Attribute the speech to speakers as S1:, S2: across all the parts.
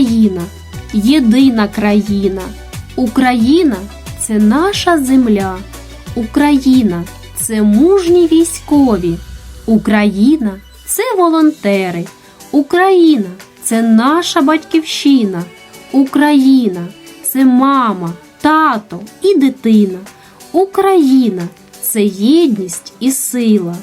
S1: Україна, єдина країна. Україна це наша земля. Україна це мужні військові. Україна це волонтери. Україна це наша батьківщина. Україна це мама, тато і дитина. Україна це єдність і сила.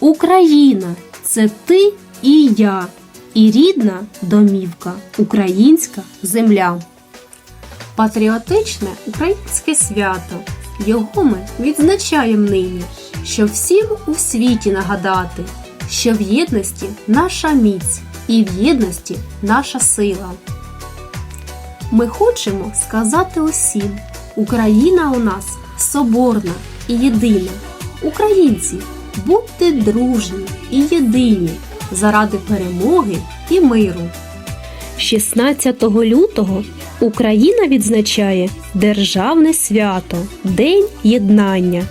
S1: Україна це ти і я, і рідна домівка, українська земля. Патріотичне українське свято. Його ми відзначаємо нині, щоб всім у світі нагадати, що в єдності наша міць і в єдності наша сила. Ми хочемо сказати усім: Україна у нас соборна і єдина. Українці, будьте дружні і єдині заради перемоги і миру. 16 лютого Україна відзначає Державне свято День Єднання.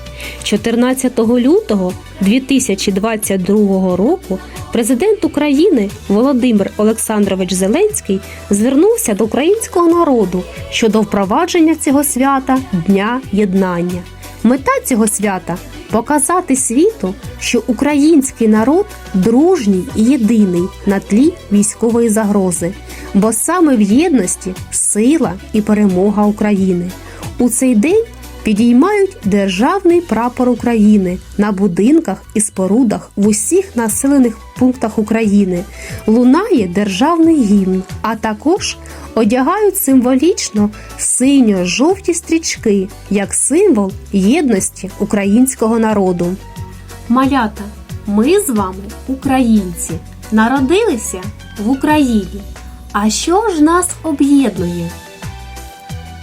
S1: 14 лютого 2022 року президент України Володимир Олександрович Зеленський звернувся до українського народу щодо впровадження цього свята Дня Єднання. Мета цього свята показати світу, що український народ дружній і єдиний на тлі військової загрози, бо саме в єдності сила і перемога України. У цей день підіймають державний прапор України на будинках і спорудах в усіх населених пунктах України. Лунає державний гімн, а також одягають символічно синьо-жовті стрічки як символ єдності українського народу. Малята, ми з вами українці, народилися в Україні. А що ж нас об'єднує?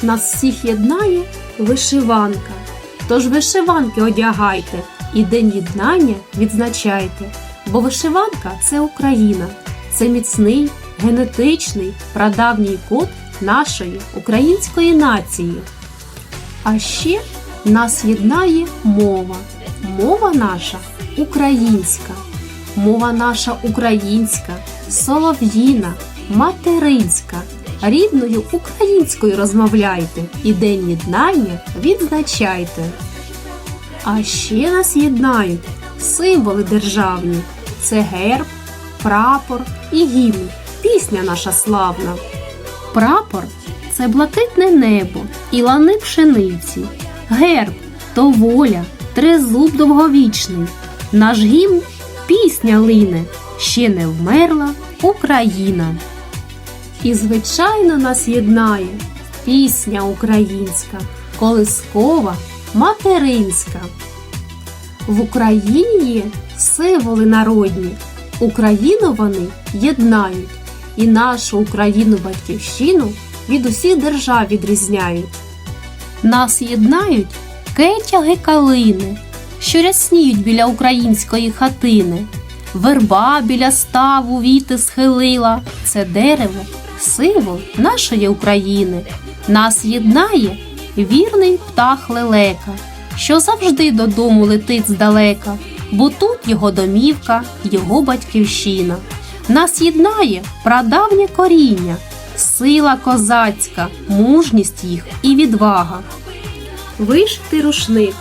S1: Нас всіх єднає вишиванка. Тож вишиванки одягайте і День єднання відзначайте, бо вишиванка це Україна, це міцний, генетичний, прадавній код нашої української нації. А ще нас єднає мова. Мова наша українська. Мова наша українська, солов'їна, материнська. Рідною українською розмовляйте і День єднання відзначайте. А ще нас єднають символи державні це герб, прапор і гімн, пісня наша славна. Прапор це блакитне небо і лани пшениці. Герб то воля, тризуб довговічний. Наш гімн пісня лине, ще не вмерла Україна. І, звичайно, нас єднає пісня українська, колискова, материнська. В Україні є символи народні. Україну вони єднають і нашу Україну батьківщину від усіх держав відрізняють. Нас єднають кетяги калини, що рясніють біля української хатини. Верба біля ставу віти схилила. Це дерево, символ нашої України. Нас єднає вірний птах лелека, що завжди додому летить здалека, бо тут його домівка, його батьківщина. Нас єднає прадавнє коріння, сила козацька, мужність їх і відвага. Вишитий рушник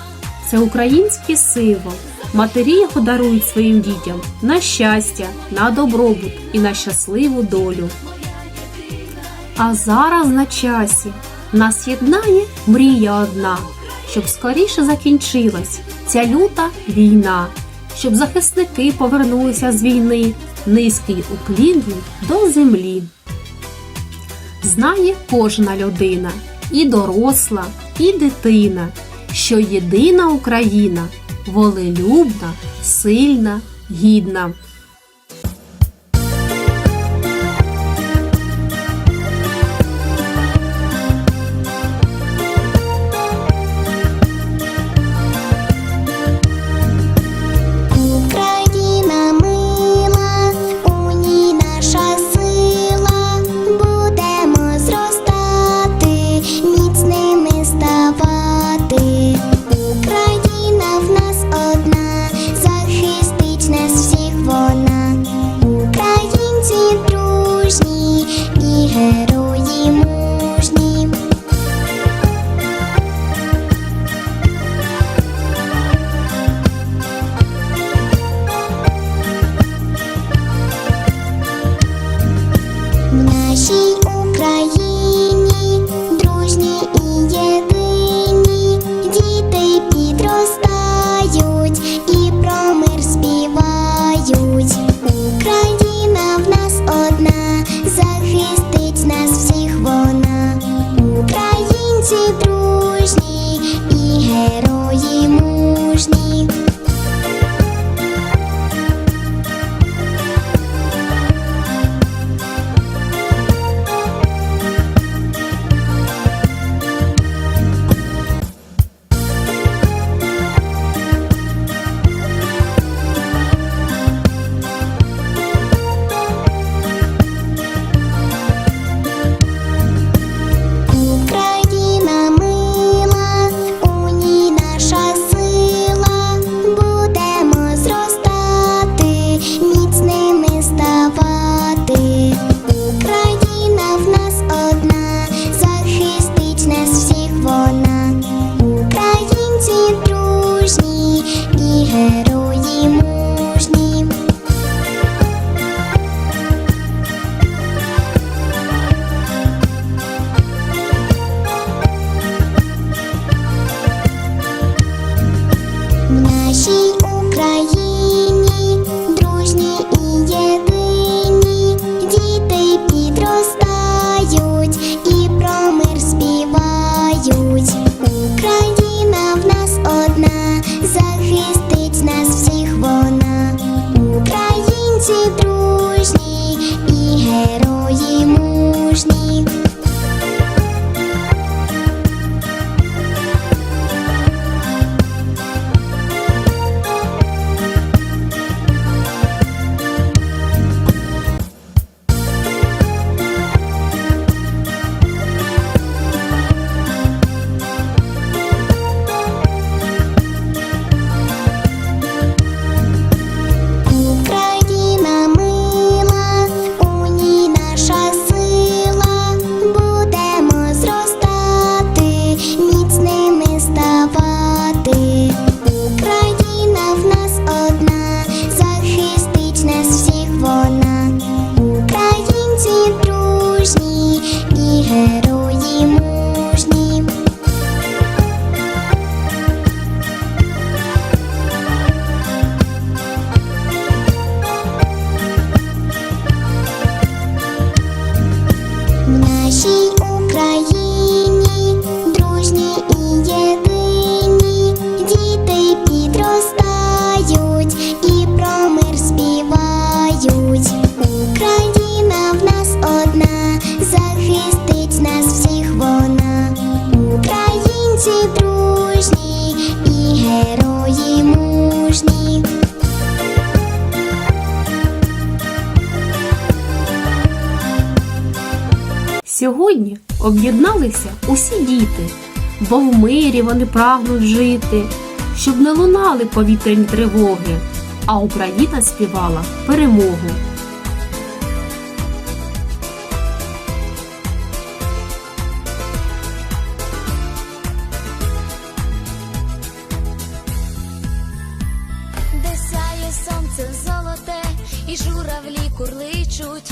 S1: це український символ. Матері його дарують своїм дітям на щастя, на добробут і на щасливу долю. А зараз на часі нас єднає мрія одна, щоб скоріше закінчилась ця люта війна, щоб захисники повернулися з війни, низький уклін до землі. Знає кожна людина, і доросла, і дитина, що єдина Україна волелюбна, сильна, гідна. Об'єдналися усі діти, бо в мирі вони прагнуть жити, щоб не лунали повітряні тривоги, а Україна співала перемогу.
S2: де сяє сонце золоте, і журавлі курличуть,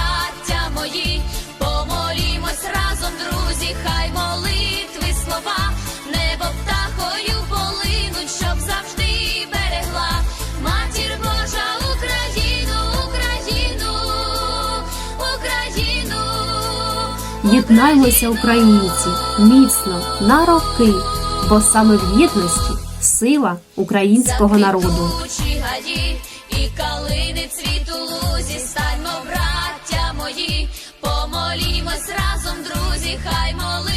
S1: Єднаймося, українці, міцно на роки, бо саме в єдності сила українського народу.
S2: І калини цвіту лузі, станьмо, браття мої, помолімось разом, друзі, хай молитви